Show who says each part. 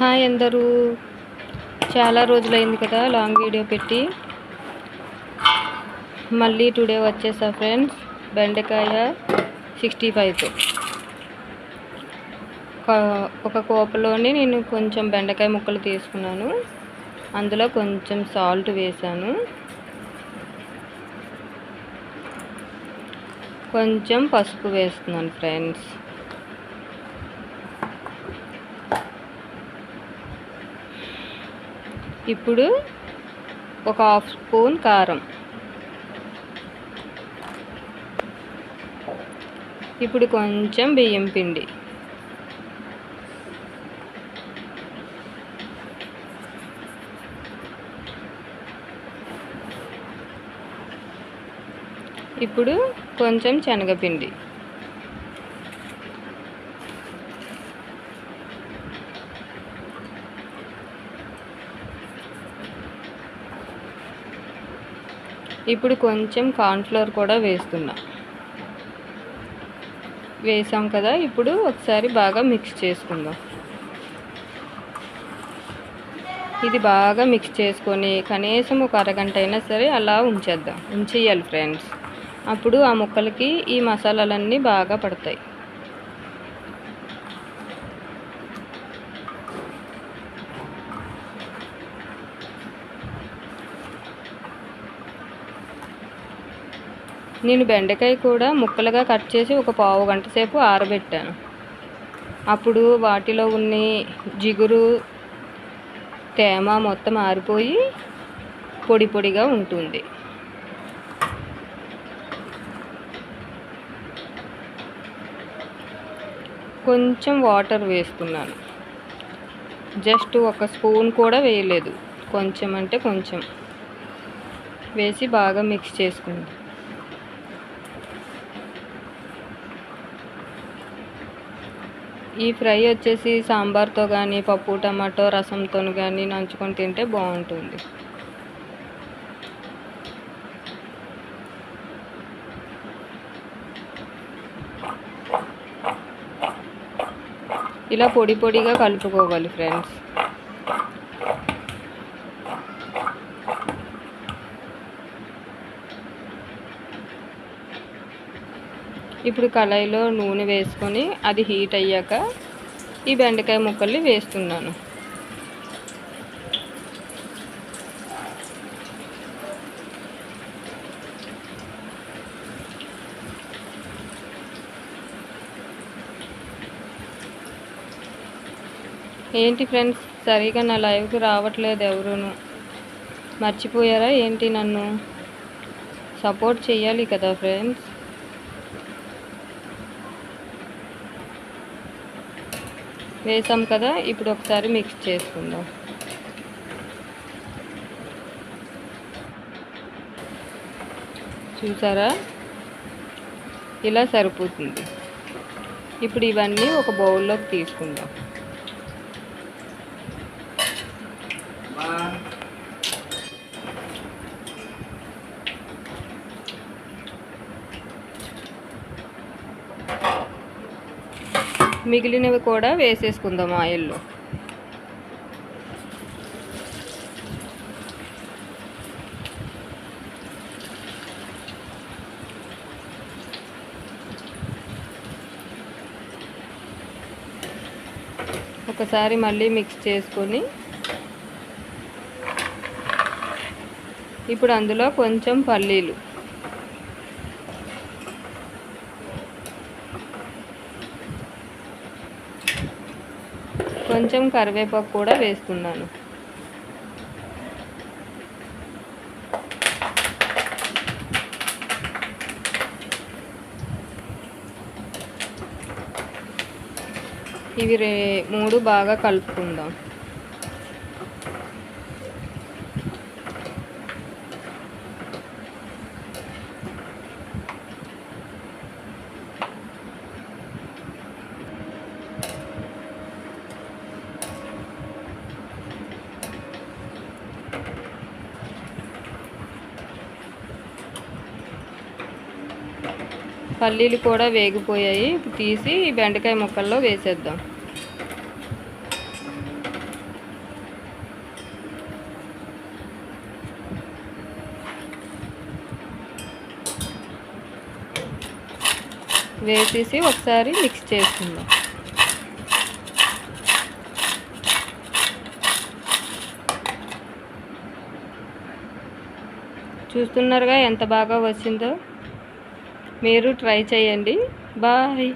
Speaker 1: Hi అందరూ. చాలా రోజులైంది కదా లాంగ్ వీడియో పెట్టి. మళ్ళీ టుడే వచ్చేసా ఫ్రెండ్స్. బెండకాయ సిక్స్టీ ఫైవ్. ఒక కోపలోని నేను కొంచెం బెండకాయ ముక్కలు తీసుకున్నాను. అందులో కొంచెం సాల్ట్ వేసాను. కొంచెం పసుపు వేస్తున్నాను ఫ్రెండ్స్. ఇప్పుడు ఒక హాఫ్ స్పూన్ కారం. ఇప్పుడు కొంచెం బియ్యం పిండి. ఇప్పుడు కొంచెం శనగపిండి. ఇప్పుడు కొంచెం కార్న్ఫ్లోర్ కూడా వేస్తున్నా. వేసాం కదా ఇప్పుడు ఒకసారి బాగా మిక్స్ చేసుకుందాం. ఇది బాగా మిక్స్ చేసుకొని కనీసం ఒక అరగంట అయినా సరే అలా ఉంచేద్దాం. ఉంచేయాలి ఫ్రెండ్స్. అప్పుడు ఆ ముక్కలకి ఈ మసాలాలన్నీ బాగా పడతాయి. నేను బెండకాయ కూడా ముక్కలుగా కట్ చేసి ఒక పావు గంట సేపు ఆరబెట్టాను. అప్పుడు వాటిలో ఉన్న జిగురు తేమ మొత్తం ఆరిపోయి పొడి పొడిగా ఉంటుంది. కొంచెం వాటర్ వేసుకున్నాను జస్ట్ ఒక స్పూన్ కూడా వేయలేదు. కొంచెం అంటే కొంచెం. వేసి బాగా మిక్స్ చేసుకుంది. ఈ ఫ్రై వచ్చేసి సాంబార్తో కానీ పప్పు టమాటో రసంతో కానీ నంచుకొని తింటే బాగుంటుంది. ఇలా పొడి పొడిగా కలుపుకోవాలి ఫ్రెండ్స్. ఇప్పుడు కళాయిలో నూనె వేసుకొని అది హీట్ అయ్యాక ఈ బెండకాయ ముక్కల్ని వేస్తున్నాను. ఏంటి ఫ్రెండ్స్ సరిగా నా లైవ్కి రావట్లేదు ఎవరును. మర్చిపోయారా ఏంటి నన్ను? సపోర్ట్ చేయాలి కదా ఫ్రెండ్స్. వేసాం కదా ఇప్పుడు ఒకసారి మిక్స్ చేసుకుందాం. చూసారా? ఇలా సరిపోతుంది. ఇప్పుడు ఇవన్నీ ఒక బౌల్లోకి తీసుకుందాం. మిగిలినవి కూడా వేసేసుకుందాం ఆయిల్లో. ఒకసారి మళ్ళీ మిక్స్ చేసుకొని ఇప్పుడు అందులో కొంచెం పల్లీలు. కొంచెం కరివేపాకు కూడా వేస్తున్నాను. ఇవి రే మూడు బాగా కలుపుకుందాం. పల్లీలు కూడా వేగిపోయాయి. తీసి బెండకాయ ముక్కల్లో వేసేద్దాం. వేసేసి ఒకసారి మిక్స్ చేసుకుందాం. చూస్తున్నారుగా ఎంత బాగా వచ్చిందో. మీరు ట్రై చేయండి. బాయ్